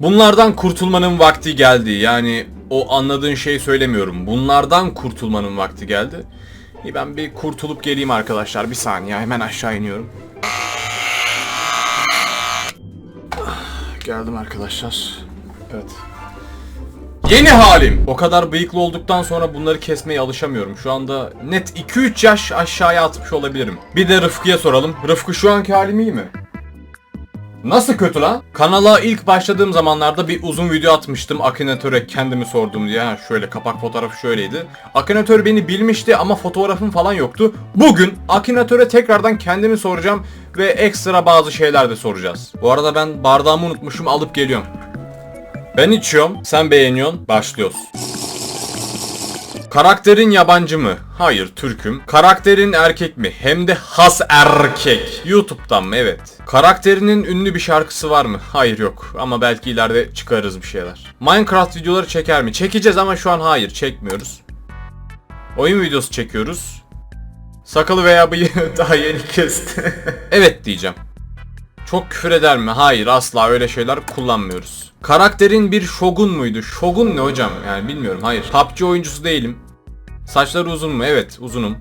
Bunlardan kurtulmanın vakti geldi. Yani o anladığın şeyi söylemiyorum. Bunlardan kurtulmanın vakti geldi. İyi ben bir kurtulup geleyim arkadaşlar. Bir saniye hemen aşağı iniyorum. Geldim arkadaşlar. Evet. Yeni halim. O kadar bıyıklı olduktan sonra bunları kesmeye alışamıyorum. Şu anda net 2-3 yaş aşağıya atmış olabilirim. Bir de Rıfkı'ya soralım. Rıfkı şu anki halim iyi mi? Nasıl kötü lan? Kanala ilk başladığım zamanlarda bir uzun video atmıştım Akinatöre kendimi sordum diye. Şöyle kapak fotoğrafı şöyleydi. Akinatöre beni bilmişti ama fotoğrafım falan yoktu. Bugün Akinatöre tekrardan kendimi soracağım ve ekstra bazı şeyler de soracağız. Bu arada ben bardağımı unutmuşum alıp geliyorum. Ben içiyorum, sen beğeniyorsun, başlıyoruz. Karakterin yabancı mı? Hayır, Türk'üm. Karakterin erkek mi? Hem de has erkek. YouTube'dan mı? Evet. Karakterinin ünlü bir şarkısı var mı? Hayır yok. Ama belki ileride çıkarırız bir şeyler. Minecraft videoları çeker mi? Çekeceğiz ama şu an hayır, çekmiyoruz. Oyun videosu çekiyoruz. Sakalı veya bıyığı daha yeni kesti. evet diyeceğim. Çok küfür eder mi? Hayır asla öyle şeyler kullanmıyoruz. Karakterin bir şogun muydu? Şogun ne hocam? Yani bilmiyorum hayır. PUBG oyuncusu değilim. Saçları uzun mu? Evet uzunum.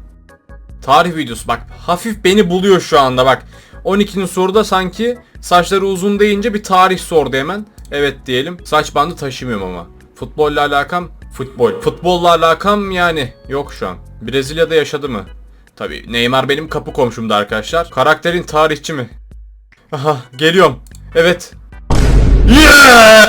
Tarih videosu bak hafif beni buluyor şu anda bak. 12'nin soruda sanki saçları uzun deyince bir tarih sordu hemen. Evet diyelim. Saç bandı taşımıyorum ama. Futbolla alakam futbol. Futbolla alakam yani yok şu an. Brezilya'da yaşadı mı? Tabii Neymar benim kapı komşumdu arkadaşlar. Karakterin tarihçi mi? Aha geliyorum. Evet.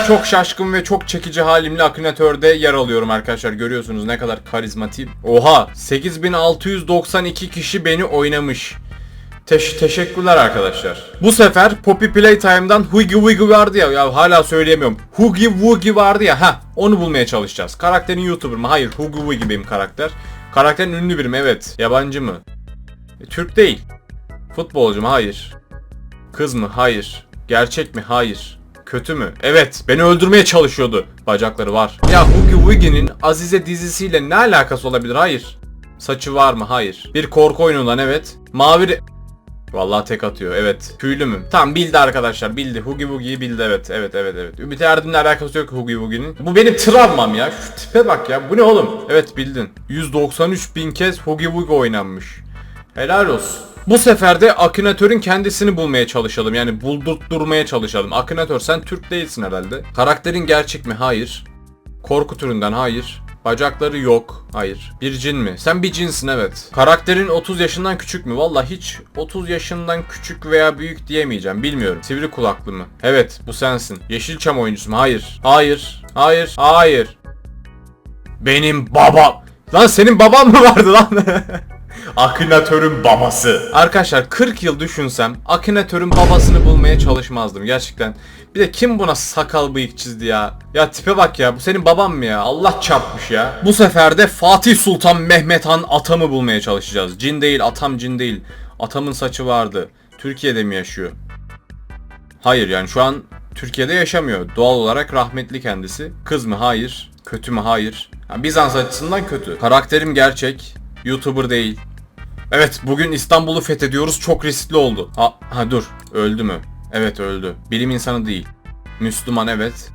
Çok şaşkın ve çok çekici halimle Akinator'da yer alıyorum arkadaşlar. Görüyorsunuz ne kadar karizmatiyim. Oha 8692 kişi beni oynamış. Teş- teşekkürler arkadaşlar. Bu sefer Poppy Playtime'dan Huggy Wuggy vardı ya, ya hala söyleyemiyorum. Huggy Wuggy vardı ya, ha onu bulmaya çalışacağız. Karakterin YouTuber mı? Hayır, Huggy Wuggy benim karakter. Karakterin ünlü biri mi? Evet. Yabancı mı? E, Türk değil. Futbolcu mu? Hayır. Kız mı? Hayır. Gerçek mi? Hayır. Kötü mü? Evet. Beni öldürmeye çalışıyordu. Bacakları var. Ya Huggy Wuggy'nin Azize dizisiyle ne alakası olabilir? Hayır. Saçı var mı? Hayır. Bir korku oyunundan evet. Mavi... Vallahi tek atıyor. Evet. Tüylü mü? Tamam bildi arkadaşlar. Bildi. Huggy Wuggy'yi bildi. Evet. Evet. Evet. Evet. Ümit Erdem'le alakası yok Huggy Wuggy'nin. Bu benim travmam ya. Şu tipe bak ya. Bu ne oğlum? Evet bildin. 193 bin kez Huggy Wuggy oynanmış. Helal olsun. Bu sefer de Akinator'un kendisini bulmaya çalışalım. Yani buldurtturmaya çalışalım. Akinator sen Türk değilsin herhalde. Karakterin gerçek mi? Hayır. Korku türünden hayır. Bacakları yok. Hayır. Bir cin mi? Sen bir cinsin evet. Karakterin 30 yaşından küçük mü? Valla hiç 30 yaşından küçük veya büyük diyemeyeceğim. Bilmiyorum. Sivri kulaklı mı? Evet bu sensin. Yeşilçam oyuncusu mu? Hayır. Hayır. Hayır. Hayır. Benim babam. Lan senin baban mı vardı lan? Akinator'un babası. Arkadaşlar 40 yıl düşünsem Akinator'un babasını bulmaya çalışmazdım gerçekten. Bir de kim buna sakal bıyık çizdi ya? Ya tipe bak ya bu senin baban mı ya? Allah çarpmış ya. Bu sefer de Fatih Sultan Mehmet Han atamı bulmaya çalışacağız. Cin değil atam cin değil. Atamın saçı vardı. Türkiye'de mi yaşıyor? Hayır yani şu an Türkiye'de yaşamıyor. Doğal olarak rahmetli kendisi. Kız mı? Hayır. Kötü mü? Hayır. Ha, Bizans açısından kötü. Karakterim gerçek. YouTuber değil. Evet bugün İstanbul'u fethediyoruz. Çok riskli oldu. Ha, ha dur. Öldü mü? Evet öldü. Bilim insanı değil. Müslüman evet.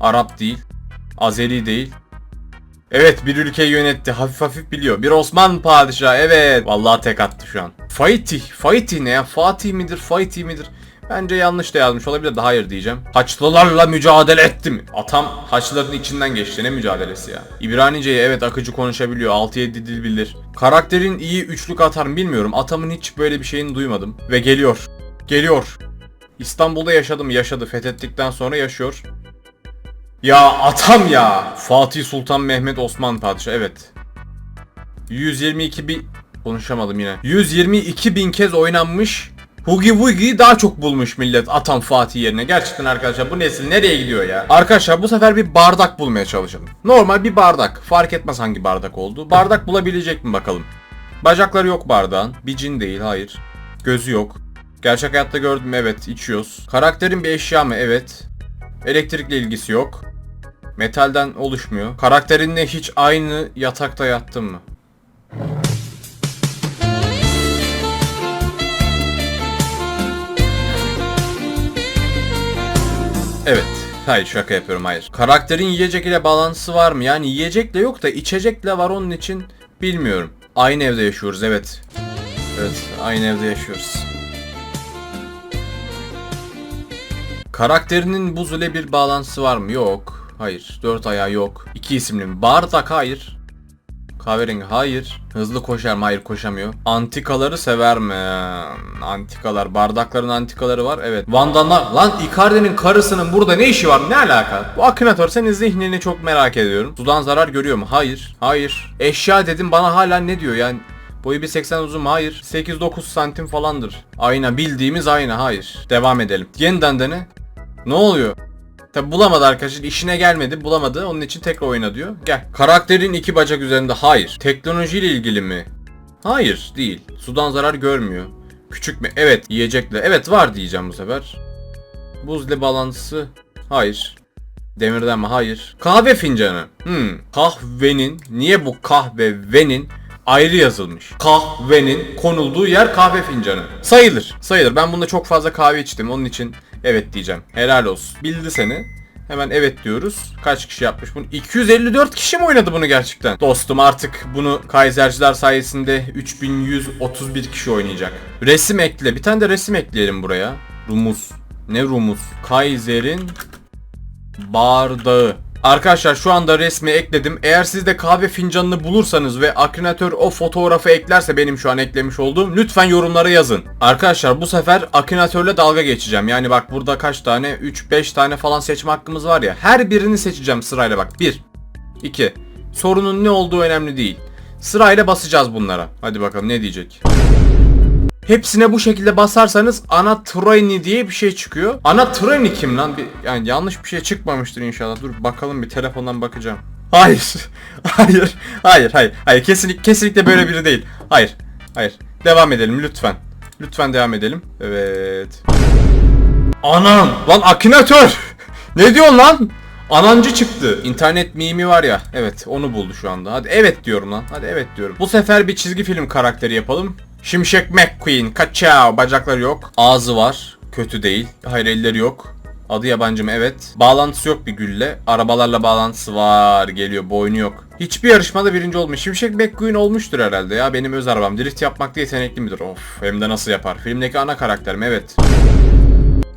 Arap değil. Azeri değil. Evet bir ülkeyi yönetti. Hafif hafif biliyor. Bir Osmanlı padişahı evet. Vallahi tek attı şu an. Fatih. Fatih ne ya? Fatih midir? Fatih midir? Bence yanlış da yazmış olabilir de hayır diyeceğim. Haçlılarla mücadele etti mi? Atam Haçlıların içinden geçti. Ne mücadelesi ya? İbranice'yi evet akıcı konuşabiliyor. 6-7 dil bilir. Karakterin iyi üçlük atar mı bilmiyorum. Atamın hiç böyle bir şeyini duymadım. Ve geliyor. Geliyor. İstanbul'da yaşadı mı? Yaşadı. Fethettikten sonra yaşıyor. Ya atam ya. Fatih Sultan Mehmet Osman Padişah evet. 122 bin... Konuşamadım yine. 122 bin kez oynanmış. Hugi Wugi'yi daha çok bulmuş millet Atam Fatih yerine. Gerçekten arkadaşlar bu nesil nereye gidiyor ya? Arkadaşlar bu sefer bir bardak bulmaya çalışalım. Normal bir bardak. Fark etmez hangi bardak oldu. Bardak bulabilecek mi bakalım. Bacakları yok bardağın. Bir cin değil hayır. Gözü yok. Gerçek hayatta gördüm evet içiyoruz. Karakterin bir eşya mı? Evet. Elektrikle ilgisi yok. Metalden oluşmuyor. Karakterinle hiç aynı yatakta yattın mı? Evet. Hayır şaka yapıyorum hayır. Karakterin yiyecek ile bağlantısı var mı? Yani yiyecekle yok da içecekle var onun için bilmiyorum. Aynı evde yaşıyoruz evet. Evet aynı evde yaşıyoruz. Karakterinin buz ile bir bağlantısı var mı? Yok. Hayır. Dört ayağı yok. İki isimli mi? Bardak hayır. Kahverengi hayır. Hızlı koşar mı? Hayır koşamıyor. Antikaları sever mi? Antikalar. Bardakların antikaları var. Evet. Vandanlar. Lan Icardi'nin karısının burada ne işi var? Ne alaka? Bu Akinator senin zihnini çok merak ediyorum. Sudan zarar görüyor mu? Hayır. Hayır. Eşya dedim bana hala ne diyor yani? Boyu 1.80 uzun mu? Hayır. 8-9 santim falandır. Ayna bildiğimiz ayna. Hayır. Devam edelim. Yeniden dene. Ne oluyor? Tabi bulamadı arkadaşlar. işine gelmedi. Bulamadı. Onun için tekrar oyna diyor. Gel. Karakterin iki bacak üzerinde. Hayır. Teknolojiyle ilgili mi? Hayır. Değil. Sudan zarar görmüyor. Küçük mü? Evet. Yiyecekle. Evet var diyeceğim bu sefer. Buz ile bağlantısı. Hayır. Demirden mi? Hayır. Kahve fincanı. Hmm. Kahvenin. Niye bu kahvenin ayrı yazılmış? Kahvenin konulduğu yer kahve fincanı. Sayılır. Sayılır. Ben bunda çok fazla kahve içtim. Onun için evet diyeceğim. Helal olsun. Bildi seni. Hemen evet diyoruz. Kaç kişi yapmış bunu? 254 kişi mi oynadı bunu gerçekten? Dostum artık bunu Kaiserciler sayesinde 3131 kişi oynayacak. Resim ekle. Bir tane de resim ekleyelim buraya. Rumuz. Ne rumuz? Kaiser'in bardağı. Arkadaşlar şu anda resmi ekledim. Eğer siz de kahve fincanını bulursanız ve Akinator o fotoğrafı eklerse benim şu an eklemiş olduğum lütfen yorumlara yazın. Arkadaşlar bu sefer Akinator'la dalga geçeceğim. Yani bak burada kaç tane 3-5 tane falan seçme hakkımız var ya. Her birini seçeceğim sırayla bak. 1 2 Sorunun ne olduğu önemli değil. Sırayla basacağız bunlara. Hadi bakalım ne diyecek. Hepsine bu şekilde basarsanız ana treni diye bir şey çıkıyor. Ana treni kim lan? Bir, yani yanlış bir şey çıkmamıştır inşallah. Dur bakalım bir telefondan bakacağım. Hayır. hayır. Hayır. Hayır. Hayır. Kesinlikle kesinlikle böyle biri değil. Hayır. Hayır. Devam edelim lütfen. Lütfen devam edelim. Evet. Anam. Lan Akinator. ne diyorsun lan? Anancı çıktı. İnternet mimi var ya. Evet onu buldu şu anda. Hadi evet diyorum lan. Hadi evet diyorum. Bu sefer bir çizgi film karakteri yapalım. Şimşek McQueen. Kaçao. Bacakları yok. Ağzı var. Kötü değil. Hayır elleri yok. Adı yabancı mı? Evet. Bağlantısı yok bir gülle. Arabalarla bağlantısı var. Geliyor. Boynu yok. Hiçbir yarışmada birinci olmuş. Şimşek McQueen olmuştur herhalde ya. Benim öz arabam. Drift yapmakta yetenekli midir? Of. Hem de nasıl yapar. Filmdeki ana karakterim. Evet.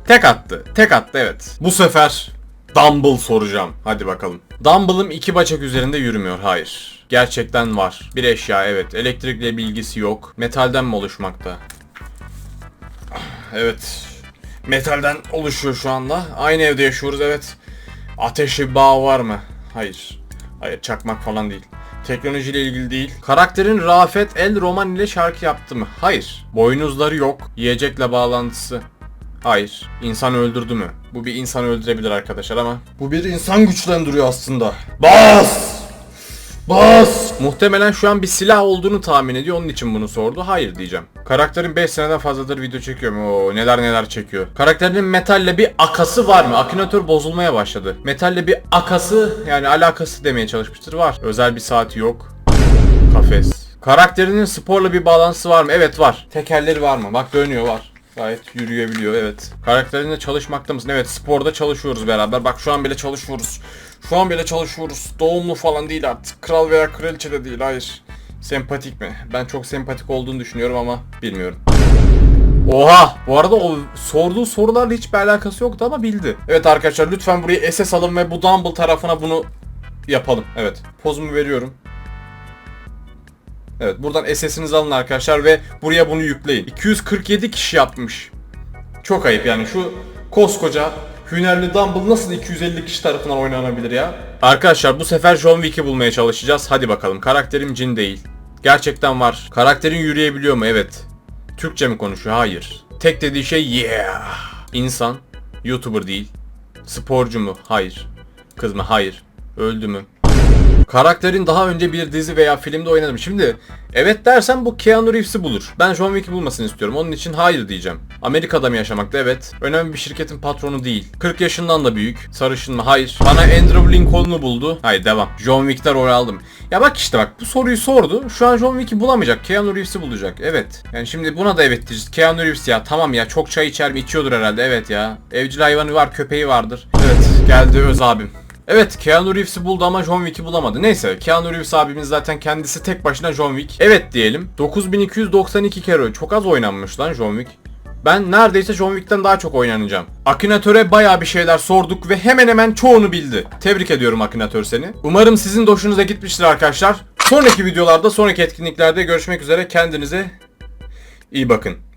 Tek attı. Tek attı evet. Bu sefer Dumble soracağım. Hadi bakalım. Dumble'ım iki bacak üzerinde yürümüyor. Hayır. Gerçekten var. Bir eşya evet. Elektrikle bilgisi yok. Metalden mi oluşmakta? Evet. Metalden oluşuyor şu anda. Aynı evde yaşıyoruz evet. Ateşi bağ var mı? Hayır. Hayır çakmak falan değil. Teknolojiyle ilgili değil. Karakterin Rafet El Roman ile şarkı yaptı mı? Hayır. Boynuzları yok. Yiyecekle bağlantısı. Hayır. İnsan öldürdü mü? Bu bir insan öldürebilir arkadaşlar ama. Bu bir insan güçlendiriyor aslında. Bas! Bas! Muhtemelen şu an bir silah olduğunu tahmin ediyor. Onun için bunu sordu. Hayır diyeceğim. Karakterin 5 seneden fazladır video çekiyor mu? Oo, neler neler çekiyor. Karakterinin metalle bir akası var mı? Akinator bozulmaya başladı. Metalle bir akası yani alakası demeye çalışmıştır. Var. Özel bir saati yok. Kafes. Karakterinin sporla bir bağlantısı var mı? Evet var. Tekerleri var mı? Bak dönüyor var. Gayet yürüyebiliyor evet. Karakterinle çalışmakta mısın? Evet sporda çalışıyoruz beraber. Bak şu an bile çalışıyoruz. Şu an bile çalışıyoruz. Doğumlu falan değil artık. Kral veya kraliçe de değil hayır. Sempatik mi? Ben çok sempatik olduğunu düşünüyorum ama bilmiyorum. Oha! Bu arada o sorduğu sorularla hiçbir alakası yoktu ama bildi. Evet arkadaşlar lütfen burayı SS alın ve bu Dumble tarafına bunu yapalım. Evet. Pozumu veriyorum. Evet buradan SS'inizi alın arkadaşlar ve buraya bunu yükleyin. 247 kişi yapmış. Çok ayıp yani şu koskoca Hünerli Dumble nasıl 250 kişi tarafından oynanabilir ya? Arkadaşlar bu sefer John Wick'i bulmaya çalışacağız. Hadi bakalım. Karakterim cin değil. Gerçekten var. Karakterin yürüyebiliyor mu? Evet. Türkçe mi konuşuyor? Hayır. Tek dediği şey yeah. İnsan. YouTuber değil. Sporcu mu? Hayır. Kız mı? Hayır. Öldü mü? Karakterin daha önce bir dizi veya filmde oynadım. Şimdi evet dersen bu Keanu Reeves'i bulur. Ben John Wick'i bulmasını istiyorum. Onun için hayır diyeceğim. Amerika'da mı yaşamakta? Evet. Önemli bir şirketin patronu değil. 40 yaşından da büyük. Sarışın mı? Hayır. Bana Andrew Lincoln'u buldu. Hayır devam. John Wick'te rol aldım. Ya bak işte bak bu soruyu sordu. Şu an John Wick'i bulamayacak. Keanu Reeves'i bulacak. Evet. Yani şimdi buna da evet diyeceğiz. Keanu Reeves ya tamam ya çok çay içer mi? İçiyordur herhalde. Evet ya. Evcil hayvanı var, köpeği vardır. Evet geldi öz abim. Evet Keanu Reeves'i buldu ama John Wick'i bulamadı. Neyse Keanu Reeves abimiz zaten kendisi tek başına John Wick. Evet diyelim. 9292 kere çok az oynanmış lan John Wick. Ben neredeyse John Wick'ten daha çok oynanacağım. Akinatöre bayağı bir şeyler sorduk ve hemen hemen çoğunu bildi. Tebrik ediyorum Akinator seni. Umarım sizin de hoşunuza gitmiştir arkadaşlar. Sonraki videolarda, sonraki etkinliklerde görüşmek üzere. Kendinize iyi bakın.